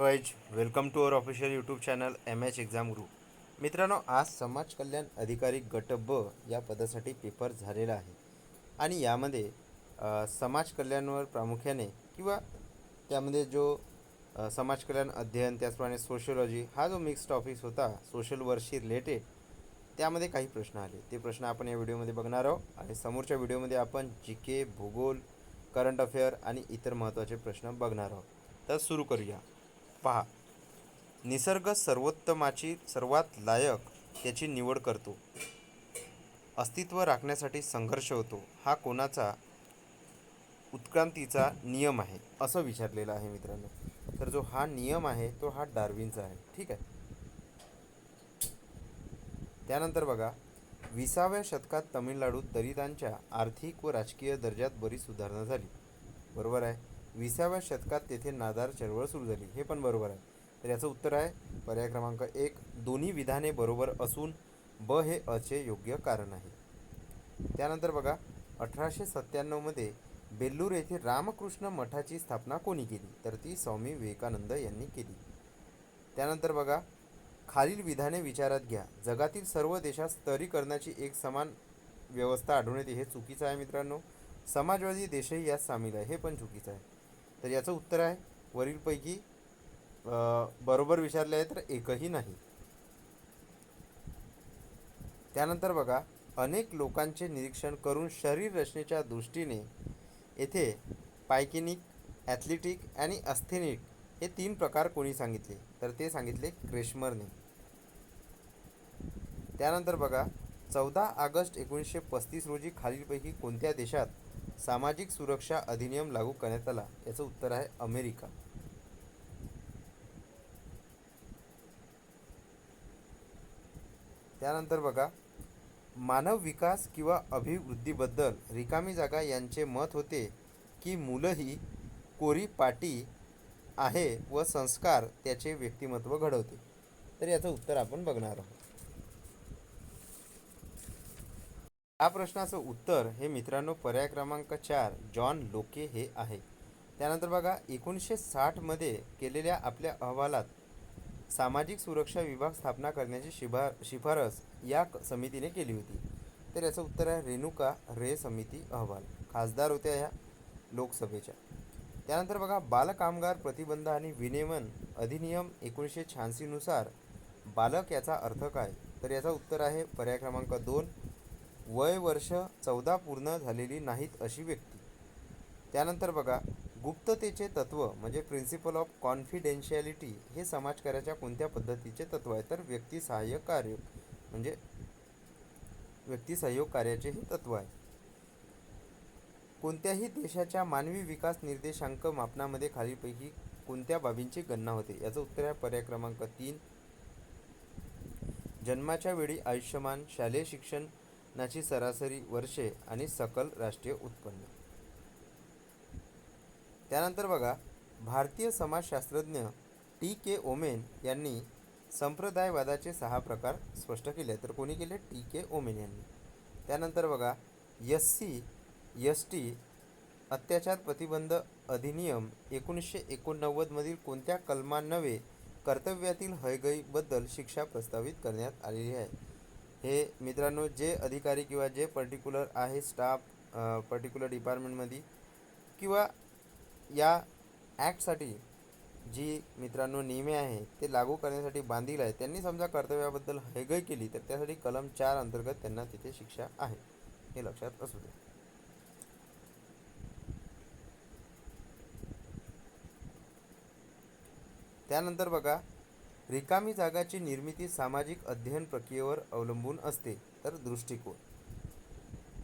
Wise welcome to our official YouTube channel M H exam group मित्रांनो आज समाज कल्याण अधिकारी गट ब या पदासाठी पेपर झालेला आहे. आणि यामध्ये समाज कल्याणवर प्रामुख्याने किंवा त्यामध्ये जो समाज कल्याण अध्ययन त्याचप्रमाणे सोशिओलॉजी हा जो मिक्स टॉपिक्स होता सोशल वर्कशी रिलेटेड त्यामध्ये काही प्रश्न आले. ते प्रश्न आपण या व्हिडिओमध्ये बघणार आहोत. आणि समोरच्या व्हिडिओमध्ये आपण जी के भूगोल करंट अफेअर आणि इतर महत्त्वाचे प्रश्न बघणार आहोत. तर सुरू करूया. पहा. निसर्ग सर्वोत्तमाची सर्वात लायक त्याची निवड करतो. अस्तित्व राखण्यासाठी संघर्ष होतो. हा कोणाचा? उत्क्रांतीचा नियम आहे असं विचारलेलं आहे मित्रांनो. तर जो हा नियम आहे तो हा डार्विनचा आहे. ठीक आहे? त्यानंतर बघा. विसाव्या शतकात तमिळनाडूत दलितांच्या आर्थिक व राजकीय दर्जात बरीच सुधारणा झाली. बरोबर आहे? विसाव्या शतकात तेथे नादार चळवळ सुरू झाली. हे पण बरोबर आहे. तर याचं उत्तर आहे पर्याय क्रमांक एक दोन्ही विधाने बरोबर असून ब हे अचे योग्य कारण आहे. त्यानंतर बघा अठराशे सत्त्याण्णवमध्ये बेल्लूर येथे रामकृष्ण मठाची स्थापना कोणी केली? तर ती स्वामी विवेकानंद यांनी केली. त्यानंतर बघा खालील विधाने विचारात घ्या. जगातील सर्व देशात स्तरीकरणाची एक समान व्यवस्था आढळून येते. हे चुकीचं आहे मित्रांनो. समाजवादी देशही यात सामील आहे. हे पण चुकीचं आहे. तर याचं उत्तर आहे वरीलपैकी बरोबर विचारले आहे तर एकही नाही. त्यानंतर बघा अनेक लोकांचे निरीक्षण करून शरीर रचनेच्या दृष्टीने येथे पायकिनिक ॲथलेटिक आणि अस्थेनिक हे तीन प्रकार कोणी सांगितले? तर ते सांगितले क्रेशमरने. त्यानंतर बघा चौदा ऑगस्ट एकोणीसशे पस्तीस रोजी खालीलपैकी कोणत्या देशात सामाजिक सुरक्षा अधिनियम लागू करण्यात आला याचं उत्तर आहे अमेरिका. त्यानंतर बघा मानव विकास किंवा अभिवृद्धीबद्दल रिकामी जागा यांचे मत होते की मुलंही कोरी पाटी आहे व संस्कार त्याचे व्यक्तिमत्व घडवते. तर याचं उत्तर आपण बघणार आहोत. या प्रश्नाचं उत्तर हे मित्रांनो पर्याय क्रमांक चार जॉन लोके हे आहे. त्यानंतर बघा एकोणीसशे साठमध्ये केलेल्या आपल्या अहवालात सामाजिक सुरक्षा विभाग स्थापना करण्याची शिफा शिफारस या क- समितीने केली होती. तर याचं उत्तर आहे रेणुका रे समिती अहवाल. खासदार होत्या ह्या लोकसभेच्या. त्यानंतर बघा बालकामगार प्रतिबंध आणि विनियमन अधिनियम एकोणीसशे शहाऐंशीनुसार बालक याचा अर्थ काय? तर याचं उत्तर आहे पर्याय क्रमांक दोन वय वर्ष चौदा पूर्ण झालेली नाहीत अशी व्यक्ती. त्यानंतर बघा गुप्ततेचे तत्व म्हणजे प्रिन्सिपल ऑफ कॉन्फिडेन्शियालिटी हे समाजकार्याच्या कोणत्या पद्धतीचे तत्व आहे? तर व्यक्ती सहाय्यक कार्य म्हणजे व्यक्ती सहयोग कार्याचे हे तत्व आहे. कोणत्याही देशाच्या मानवी विकास निर्देशांक मापनामध्ये खालीपैकी कोणत्या बाबींची गणना होते? याचं उत्तर आहे पर्याय क्रमांक तीन. जन्माच्या वेळी आयुष्यमान शालेय शिक्षण नाची सरासरी वर्षे आणि सकल राष्ट्रीय उत्पन्न. त्यानंतर बघा भारतीय समाजशास्त्रज्ञ टी के ओमेन यांनी संप्रदायवादाचे सहा प्रकार स्पष्ट केले. तर कोणी केले? टी के ओमेन यांनी. त्यानंतर बघा एस सी एस टी अत्याचार प्रतिबंध अधिनियम एकोणीसशे एकोणनव्वदमधील कोणत्या कलमान्वये कर्तव्यातील हयगईबद्दल शिक्षा प्रस्तावित करण्यात आलेली आहे? हे मित्रांनो जे अधिकारी किंवा जे पर्टिक्युलर आहे स्टाफ पर्टिक्युलर डिपार्टमेंटमध्ये किंवा या ॲक्टसाठी जी मित्रांनो नियमे आहे ते लागू करण्यासाठी बांधील आहे त्यांनी समजा कर्तव्याबद्दल हयगय केली तर त्यासाठी कलम चार अंतर्गत त्यांना तिथे शिक्षा आहे हे लक्षात असू दे. त्यानंतर बघा रिकामी जागाची निर्मिती सामाजिक अध्ययन प्रक्रियेवर अवलंबून असते तर दृष्टिकोन.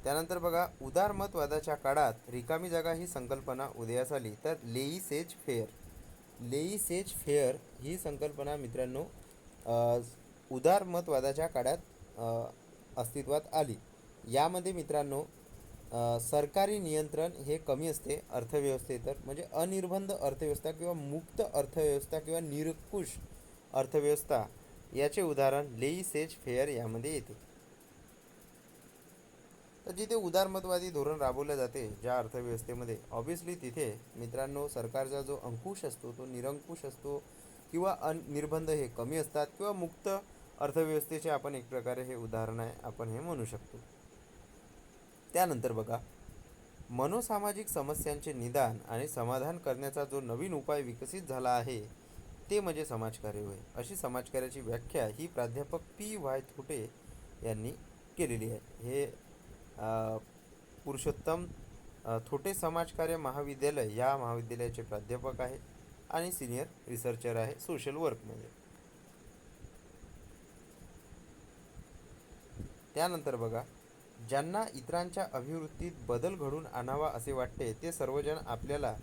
त्यानंतर बघा उदारमतवादाच्या काळात रिकामी जागा ही संकल्पना उदयास आली तर laissez faire. Laissez faire ही संकल्पना मित्रांनो उदारमतवादाच्या काळात अस्तित्वात आली. यामध्ये मित्रांनो सरकारी नियंत्रण हे कमी असते अर्थव्यवस्थेत तर म्हणजे अनिर्बंध अर्थव्यवस्था किंवा मुक्त अर्थव्यवस्था किंवा निरंकुश अर्थव्यवस्था याचे उदाहरण लेई सेज फेअर यामध्ये येते. तर जिथे उदारमतवादी धोरण राबवलं जाते ज्या अर्थव्यवस्थेमध्ये ऑब्व्हियसली तिथे मित्रांनो सरकारचा जो अंकुश असतो तो निरंकुश असतो किंवा अन निर्बंध हे कमी असतात किंवा मुक्त अर्थव्यवस्थेचे आपण एक प्रकारे हे उदाहरण आहे आपण हे म्हणू शकतो. त्यानंतर बघा मनोसामाजिक समस्यांचे निदान आणि समाधान करण्याचा जो नवीन उपाय विकसित झाला आहे ते म्हणजे समाजकार्य होय. अशी समाजकार्याची व्याख्या ही प्राध्यापक पी वाय थोटे यांनी केलेली आहे. हे पुरुषोत्तम थोटे समाजकार्य महाविद्यालय या महाविद्यालयाचे प्राध्यापक आहे आणि सिनियर रिसर्चर आहे सोशल वर्कमध्ये. त्यानंतर बघा ज्यांना इतरांच्या अभिवृत्तीत बदल घडून आणावा असे वाटते ते सर्वजण आपल्याला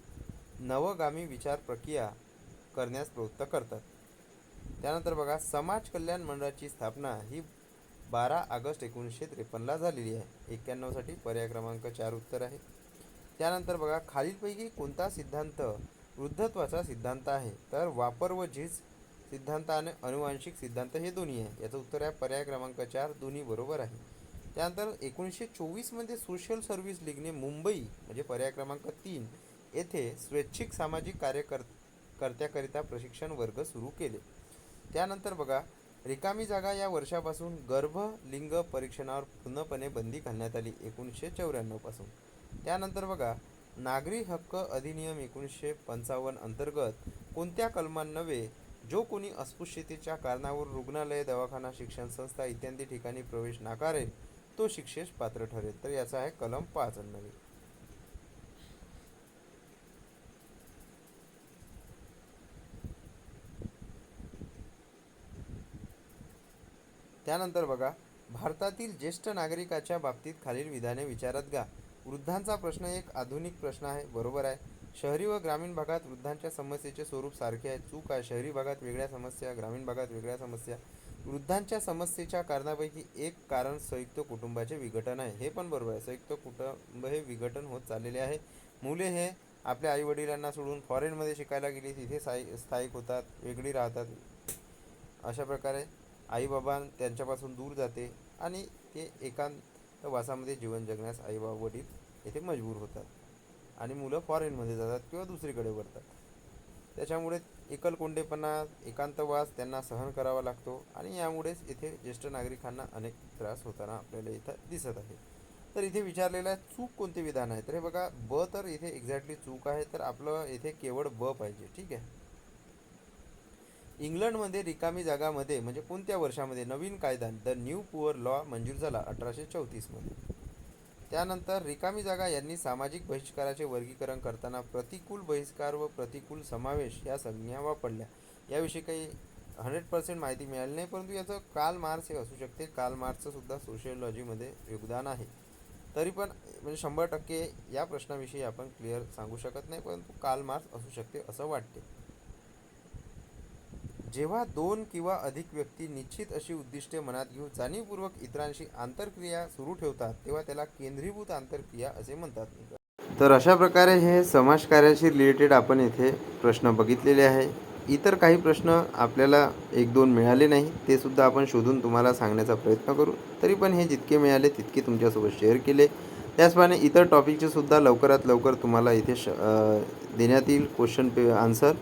नवगामी विचार प्रक्रिया करण्यास प्रवृत्त करतात. त्यानंतर बघा समाज कल्याण मंडळाची स्थापना ही बारा ऑगस्ट एकोणीसशे त्रेपन्नला झालेली आहे. एक्क्याण्णवसाठी पर्याय क्रमांक चार उत्तर आहे. त्यानंतर बघा खालीलपैकी कोणता सिद्धांत वृद्धत्वाचा सिद्धांत आहे? तर वापर व झीज सिद्धांत आणि अनुवांशिक सिद्धांत हे दोन्ही आहे. याचं उत्तर आहे पर्याय क्रमांक चार दोन्ही बरोबर आहे. त्यानंतर एकोणीसशे चोवीसमध्ये सोशल सर्व्हिस लीगने मुंबई म्हणजे पर्याय क्रमांक तीन येथे स्वैच्छिक सामाजिक कार्यकर्ते कर्त्याकरिता प्रशिक्षण वर्ग सुरू केले. त्यानंतर बघा रिकामी जागा या वर्षापासून गर्भ लिंग परीक्षणावर पूर्णपणे बंदी घालण्यात आली एकोणीसशे चौऱ्याण्णवपासून त्यानंतर बघा नागरी हक्क अधिनियम एकोणीसशे पंचावन्न अंतर्गत कोणत्या कलमांन्वये जो कोणी अस्पृश्यतेच्या कारणावर रुग्णालय दवाखाना शिक्षण संस्था इत्यादी ठिकाणी प्रवेश नाकारेल तो शिक्षेस पात्र ठरेल. तर याचा आहे कलम पाच अन्वये. त्यानंतर बघा भारतातील ज्येष्ठ नागरिकाच्या बाबतीत खालील विधाने विचारात घ्या. वृद्धांचा प्रश्न एक आधुनिक प्रश्न आहे बरोबर आहे. शहरी व ग्रामीण भागात वृद्धांच्या समस्येचे स्वरूप सारखे आहे. चूक आहे. शहरी भागात वेगळ्या समस्या ग्रामीण भागात वेगळ्या समस्या. वृद्धांच्या समस्येच्या कारणापैकी एक कारण संयुक्त कुटुंबाचे विघटन आहे. हे पण बरोबर आहे. संयुक्त कुटुंब हे विघटन होत चाललेले आहे. मुले हे आपल्या आईवडिलांना सोडून फॉरेनमध्ये शिकायला गेली. तिथे स्थायी स्थायिक होतात वेगळी राहतात. अशा प्रकारे आईबाबा त्यांच्यापासून दूर जाते आणि ते एकांत वासामध्ये जीवन जगण्यास आईबाबा वडील येथे मजबूर होतात. आणि मुलं फॉरेनमध्ये जातात किंवा दुसरीकडे वळतात. त्याच्यामुळे एकलकोंडेपणा एकांतवास त्यांना सहन करावा लागतो आणि यामुळेच इथे ज्येष्ठ नागरिकांना अनेक त्रास होताना आपल्याला इथं दिसत आहे. तर इथे विचारलेलं आहे चूक कोणते विधान आहे तर हे बघा ब तर इथे एक्झॅक्टली चूक आहे तर आपलं इथे केवळ ब पाहिजे ठीक आहे? इंग्लंडमध्ये रिकामी जागामध्ये म्हणजे कोणत्या वर्षामध्ये? नवीन कायदा द न्यू पुअर लॉ मंजूर झाला अठराशे चौतीसमध्ये. त्यानंतर रिकामी जागा यांनी सामाजिक बहिष्काराचे वर्गीकरण करताना प्रतिकूल बहिष्कार व प्रतिकूल समावेश या संज्ञा वापरल्या. याविषयी काही हंड्रेड पर्सेंट माहिती मिळाली नाही परंतु याचं काल मार्क्स हे असू शकते. काल मार्क्सचंसुद्धा सोशिओलॉजीमध्ये योगदान आहे. तरी पण म्हणजे शंभर टक्के या प्रश्नाविषयी आपण क्लिअर सांगू शकत नाही परंतु काल मार्क्स असू शकते असं वाटते. जेव्हा दोन किंवा अधिक व्यक्ती निश्चित अशी उद्दिष्टे मनात घेऊन जाणीवपूर्वक इतरांशी आंतरक्रिया सुरू ठेवतात तेव्हा त्याला केंद्रीभूत आंतरक्रिया असे म्हणतात. तर अशा प्रकारे हे समाजकार्याशी रिलेटेड आपण येथे प्रश्न बघितलेले आहे. इतर काही प्रश्न आपल्याला एक दोन मिळाले नाही ते सुद्धा आपण शोधून तुम्हाला सांगण्याचा प्रयत्न करू. तरी पण हे जितके मिळाले तितके तुमच्यासोबत शेअर केले. त्याचप्रमाणे इतर टॉपिकचे सुद्धा लवकरात लवकर तुम्हाला इथे श देण्यात येईल. Question pay answer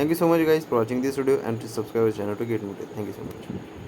Thank you so much guys for watching this video and please subscribe our channel to get more. Thank you so much.